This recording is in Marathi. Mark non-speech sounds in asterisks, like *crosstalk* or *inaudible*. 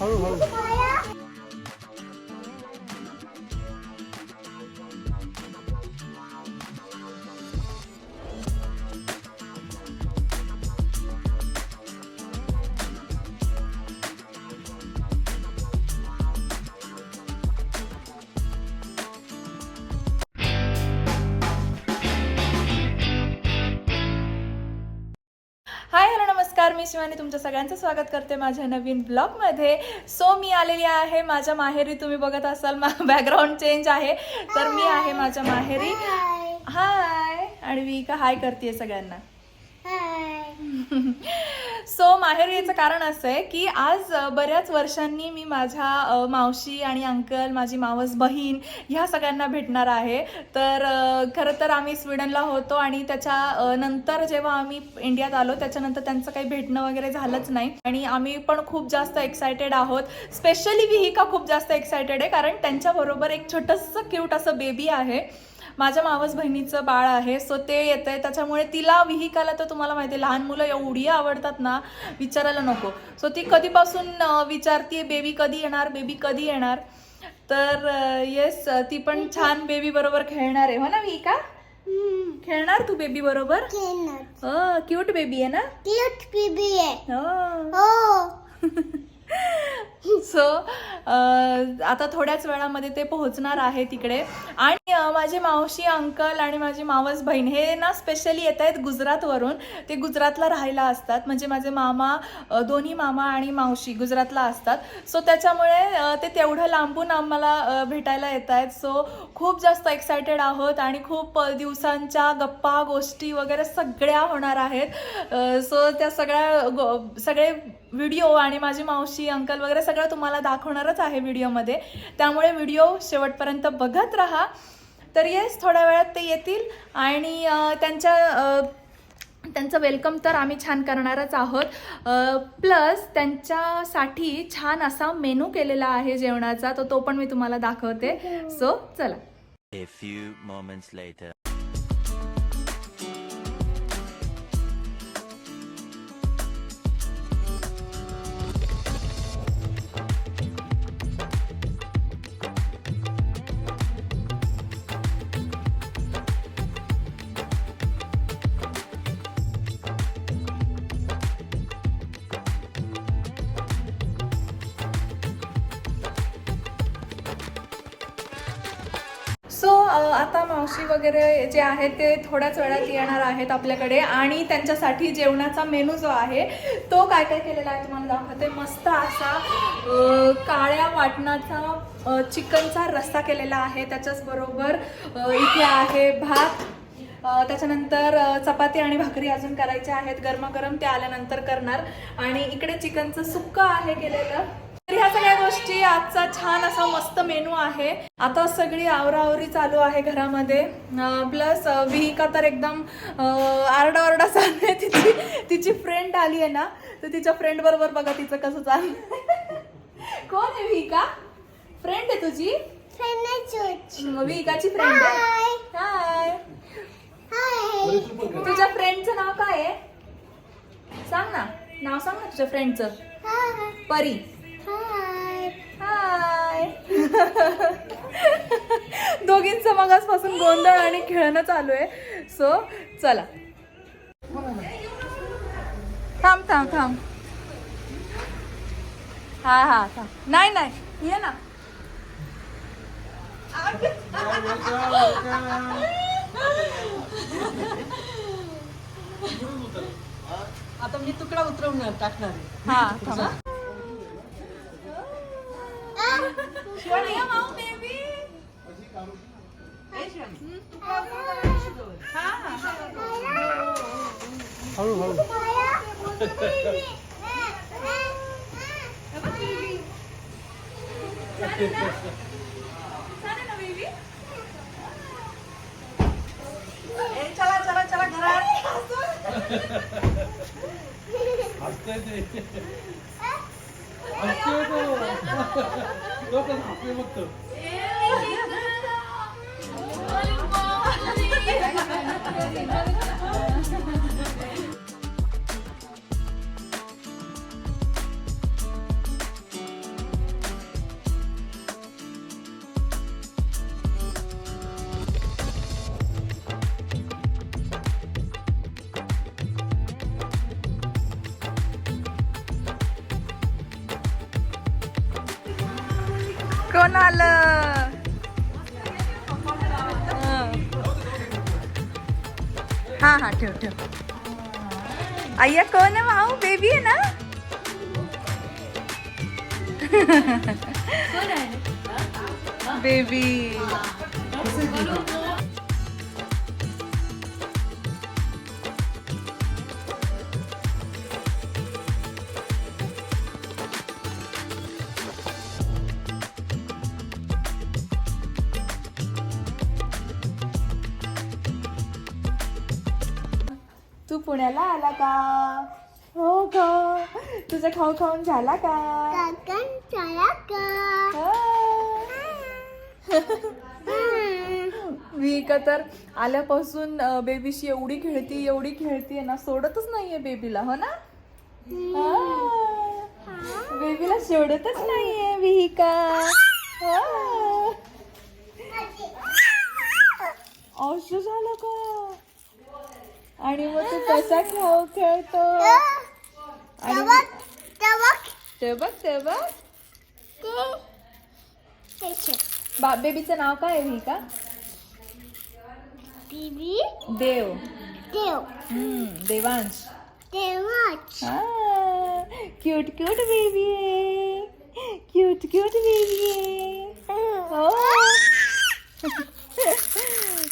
हळूहळू नमस्कार मी शिवानी तुमच्या सगळ्यांचं स्वागत करते माझ्या नवीन ब्लॉगमध्ये. सो मी आलेली आहे माझ्या माहेरी. तुम्ही बघत असाल बॅकग्राऊंड चेंज आहे. तर मी आहे माझ्या माहेरी. हाय आणि मी का हाय करते सगळ्यांना. *laughs* सो माहेर यायचं कारण असं आहे की आज बऱ्याच वर्षांनी मी माझ्या मावशी आणि अंकल माझी मावस बहीण ह्या सगळ्यांना भेटणार आहे. तर खरं तर आम्ही स्वीडनला होतो आणि त्याच्या नंतर जेव्हा आम्ही इंडियात आलो त्याच्यानंतर त्यांचं काही भेटणं वगैरे झालंच नाही. आणि आम्ही पण खूप जास्त एक्सायटेड आहोत. स्पेशली विहिका खूप जास्त एक्सायटेड आहे कारण त्यांच्याबरोबर एक छोटंसं क्यूट असं बेबी आहे. माझ्या मावस बहिणीचं बाळ आहे सो ते येतंय. त्याच्यामुळे तिला विहिकाला तर तुम्हाला माहिती आहे लहान मुलं एवढी आवडतात ना विचारायला नको. सो ती कधीपासून विचारतीये बेबी कधी येणार बेबी कधी येणार? तर येस ती पण छान बेबी बरोबर खेळणार आहे. हो ना विहिका? खेळणार तू बेबी बरोबर? क्यूट बेबी आहे ना? हो. *laughs* सो आता थोड्याच वेळामध्ये ते पोहोचणार आहे तिकडे. आणि माझे मावशी अंकल आणि माझी मावस बहीण हे ना स्पेशली येत आहेत गुजरातवरून. ते गुजरातला राहायला असतात. म्हणजे माझे मामा दोन्ही मामा आणि मावशी गुजरातला असतात. सो त्याच्यामुळे ते तेवढं लांबून आम्हाला भेटायला येत आहेत. सो खूप जास्त एक्सायटेड आहोत आणि खूप दिवसांच्या गप्पा गोष्टी वगैरे सगळ्या होणार आहेत. सो त्या सगळ्या गो- सगळे व्हिडिओ आणि माझी मावशी अंकल वगैरे सगळं तुम्हाला दाखवणारच आहे व्हिडिओमध्ये. त्यामुळे व्हिडिओ शेवटपर्यंत बघत राहा. तर येस थोड्या वेळात ते येतील. आणि त्यांच्या त्यांचं वेलकम तर आम्ही छान करणारच आहोत. प्लस त्यांच्यासाठी छान असा मेनू केलेला आहे जेवणाचा. तर तो पण मी तुम्हाला दाखवते. सो चला. A few moments later. आता मावशी वगैरे जे आहेत ते थोड्याच वेळात येणार आहेत आपल्याकडे आणि त्यांच्यासाठी जेवणाचा मेनू जो आहे तो काय काय केलेला आहे तुम्हाला दाखवते. मस्त असा काळ्या वाटणाचा चिकनचा रस्सा केलेला आहे. त्याच्याचबरोबर इथे आहे भात. त्याच्यानंतर चपाती आणि भाकरी अजून करायच्या आहेत. गरमागरम ते आल्यानंतर करणार. आणि इकडे चिकनचं सुक्क आहे केलेलं. तर ह्या सगळ्या गोष्टी आजचा छान असा मस्त मेनू आहे. आता सगळी आवराआवरी चालू आहे घरामध्ये. प्लस विहिका तर एकदम आरडा ओरडा चालू आहे. तिची तिची फ्रेंड आली आहे ना तर तिच्या फ्रेंड बरोबर बघा तिचं कसं चाललं कोण आहे विहिका? फ्रेंड आहे तुझी? विहिकाची फ्रेंड आहे. हाय तुझ्या फ्रेंडचं नाव काय आहे? सांग ना. नाव सांग ना तुझ्या फ्रेंडचं परी. हाय *laughs* दोघींचं मगासपासून गोंधळ आणि खेळणं चालू आहे. सो चला. थांब थांब थांब. हा हा थांब. नाही नाही. ये ना. आता मी तुकडा उतरवणार टाकणार आहे. हा थांब. शिवानी, या माऊ baby. हा, हा. हळूहळू चालेल ना baby? ए, चला चला चला घरात हसतोय Thank you. कोण आलं? हा. हा ठेव ठेव. आय्या कोण आहे? माऊ बेबी आहे ना? बेबी पुण्याला आला का? हो का? तुझा खाऊ खाऊन झाला का. मी का तर आल्यापासून बेबीशी एवढी खेळती एवढी खेळती ना सोडतच नाहीये बेबीला हो ना? हा. बेबीला सोडतच नाहीये विहिका. हा. असं झालं का? आणि मग तू कसा खेळ खेळतो? आणि ते बघ ते बघ. बा बेबीचं नाव काय आहे विहिका देव. हम्म, देवांश. क्यूट क्यूट बेबी आहे क्यूट क्यूट बेबी आहे हो. *laughs*